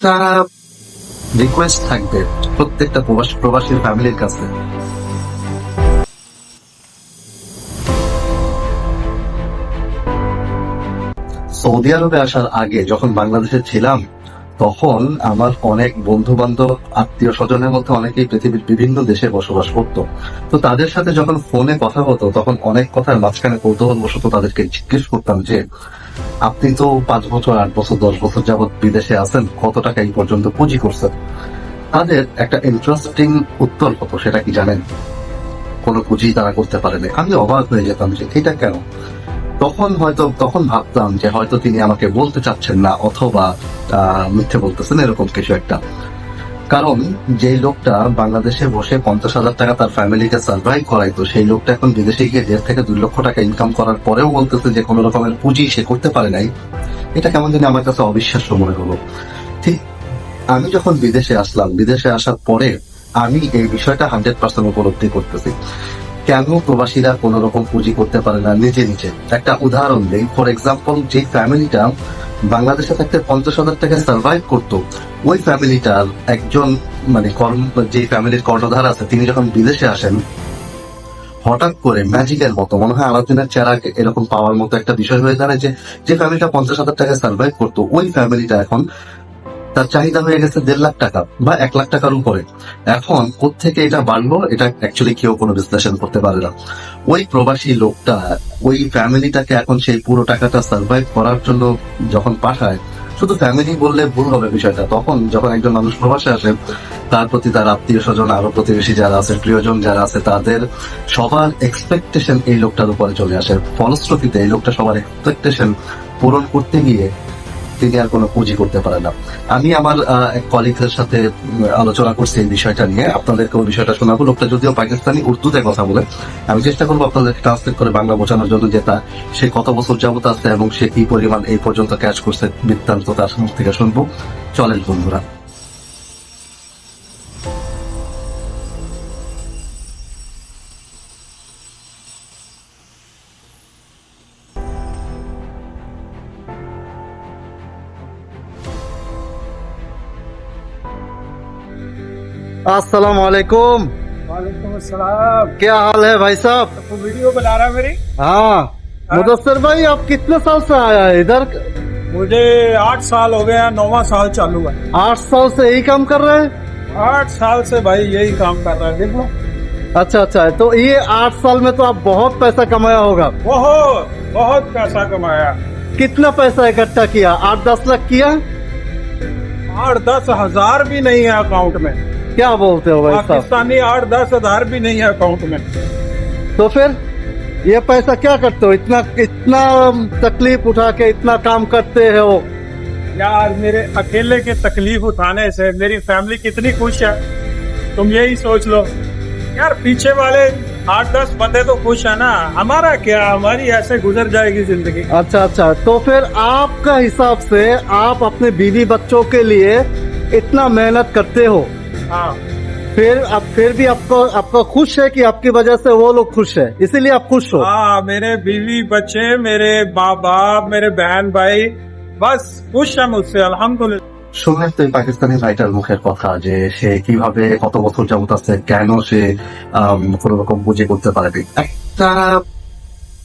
একটা রিকোয়েস্ট থাকবে প্রত্যেকটা প্রবাসী প্রবাসীর ফ্যামিলির কাছে। সৌদি আরবে আসার আগে যখন বাংলাদেশে ছিলাম, তখন আমার অনেক বন্ধু বান্ধব আত্মীয় স্বজনের মধ্যে অনেকেই পৃথিবীর বিভিন্ন দেশে বসবাস করতো। তো তাদের সাথে যখন ফোনে কথা হতো, তখন অনেক কথার মাঝখানে কৌতূহল বশত তাদেরকে জিজ্ঞেস করতাম যে আপনি তো পাঁচ বছর, আট বছর, দশ বছর যাবত বিদেশে আছেন, কত টাকা এই পর্যন্ত পুঁজি করছেন? তাদের একটা ইন্টারেস্টিং উত্তর হতো সেটা কি জানেন? কোনো পুঁজি তারা করতে পারেনি। আমি অবাক হয়ে যেতাম যে এটা কেন? তখন হয়তো, তখন ভাবতাম যে হয়তো তিনি আমাকে বলতে চাচ্ছেন না, অথবা মিথ্যে বলতেছেন, এরকম কিছু একটা। কারণ যে লোকটা বাংলাদেশে বসে পঞ্চাশ হাজার টাকা তার ফ্যামিলিকে সার্ভাইভ করাইতো সেই লোকটা এখন বিদেশে গিয়ে দেড় থেকে দুই লক্ষ টাকা ইনকাম করার পরেও বলতেছে যে কোনো রকমের পুঁজি সে করতে পারে নাই। এটা কেমন জানি আমার কাছে অবিশ্বাস্য মনে হলো। ঠিক, আমি যখন বিদেশে আসলাম, বিদেশে আসার পরে আমি এই বিষয়টা হান্ড্রেড পার্সেন্ট উপলব্ধি করতেছি। কেন প্রবাসীরা কোন রকম পুঁজি করতে পারে না নিজে নিজে? একটা উদাহরণ দেই। ফর এক্সাম্পল যে ফ্যামিলিটা বাংলাদেশে থাকতে পঞ্চাশ হাজার টাকা সার্ভাইভ করতো, ওই ফ্যামিলিটার একজন মানে কর্ম, যে ফ্যামিলির কর্ণধার আছে, তিনি যখন বিদেশে আসেন, হঠাৎ করে ম্যাজিকের মতো, মনে হয় আলোচনার চেহারা এরকম পাওয়ার মতো একটা বিষয় হয়ে দাঁড়ায় যে যে ফ্যামিলিটা পঞ্চাশ হাজার টাকা সার্ভাইভ করতো, ওই ফ্যামিলিটা এখন তার চাহিদা হয়ে গেছে দেড় লাখ টাকা বা এক লাখ টাকার উপরে। এখন কোথেকে এটা বাড়লো এটা অ্যাকচুয়ালি কেউ কোনো বিশ্লেষণ করতে পারে না। ওই প্রবাসী লোকটা, ওই ফ্যামিলিটাকে এখন সেই পুরো টাকাটা সার্ভাইভ করার জন্য যখন পাঠায়, শুধু ফ্যামিলি বললে ভুল হবে বিষয়টা। তখন যখন একজন মানুষ প্রবাসে আসে, তার প্রতি তার আত্মীয় স্বজন আরও প্রতিবেশী যারা আছে, প্রিয়জন যারা আছে, তাদের সবার এক্সপেকটেশন এই লোকটার উপরে চলে আসে। ফলশ্রুতিতে এই লোকটা সবার এক্সপেকটেশন পূরণ করতে গিয়ে তিনি আর কোনো পুঁজি করতে পারেন না। আমি আমার এক কলিগের সাথে আলোচনা করছি এই বিষয়টা নিয়ে। আপনাদেরকে ওই বিষয়টা শোনাবো। লোকটা যদিও পাকিস্তানি, উর্দুতে কথা বলে। আমি চেষ্টা করব আপনাদেরকে ট্রান্সলেট করে বাংলা বোঝানোর জন্য যে তা সে কত বছর যাবত আছে এবং সে কি পরিমাণ এই পর্যন্ত ক্যাশ করছে, বৃত্তান্ত তার থেকে শুনব। চলেন বন্ধুরা। अस्सलाम वालेकुम वालेकुम क्या हाल है भाई साहब? वो वीडियो बना रहा मेरी? हाँ। मुदस्सर भाई आप कितने साल से आया है इधर? मुझे आठ साल हो गया नौवा साल चालू है। आठ साल से यही काम कर रहे हैं? आठ साल से भाई यही काम कर रहा है देख लो। अच्छा अच्छा। तो ये आठ साल में तो आप बहुत पैसा कमाया होगा। बहुत बहुत पैसा कमाया। कितना पैसा इकट्ठा किया? आठ दस लाख किया? आठ दस हज़ार भी नहीं है अकाउंट में। क्या बोलते हो भाई साहब? पाकिस्तानी आठ दस हज़ार भी नहीं है अकाउंट में। तो फिर ये पैसा क्या करते हो? इतना इतना तकलीफ़ उठा के इतना काम करते हो। यार मेरे अकेले के तकलीफ़ उठाने से मेरी फैमिली कितनी खुश है। तुम यही सोच लो। यार पीछे वाले आठ दस बंदे तो खुश है ना। हमारा क्या? हमारी ऐसे गुजर जाएगी ज़िंदगी। अच्छा अच्छा। तो फिर आपका हिसाब से आप अपने बीवी बच्चों के लिए इतना मेहनत करते हो? हाँ फिर अब फिर भी आपको आपको खुश है कि आपकी वजह से वो लोग खुश है इसीलिए आप खुश हो हाँ मेरे बीवी बच्चे मेरे माँ बाप मेरे बहन भाई बस खुश है मुझसे अल्हम्दुलिल्लाह শুনলেন তো এই পাকিস্তানি ভাইটার মুখের কথা যে সে কিভাবে কত বছর যাবত আছে কেন সে কোন রকম বুঝে করতে পারেনি একটা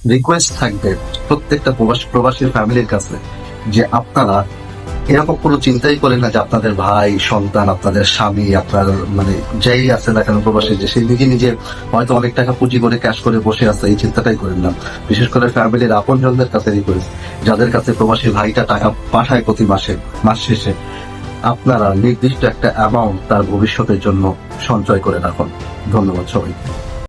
রিকোয়েস্ট থাকবে প্রত্যেকটা প্রবাসী প্রবাসীর ফ্যামিলির কাছে যে আপনারা এরকম কোনো চিন্তাই করেন না যে আপনাদের ভাই, সন্তান, আপনাদের স্বামী, আপনার মানে যেই আছে না কেন প্রবাসী, যে সেই নিজে নিজে হয়তো অনেক টাকা পুঁজি করে ক্যাশ করে বসে আছে, এই চিন্তাটাই করেন না। বিশেষ করে ফ্যামিলির আপন জনদের কাছে রিকোয়েস্ট যাদের কাছে প্রবাসী ভাইটা টাকা পাঠায় প্রতি মাসে, মাস শেষে, আপনারা নির্দিষ্ট একটা অ্যামাউন্ট তার ভবিষ্যতের জন্য সঞ্চয় করে রাখুন। ধন্যবাদ সবাইকে।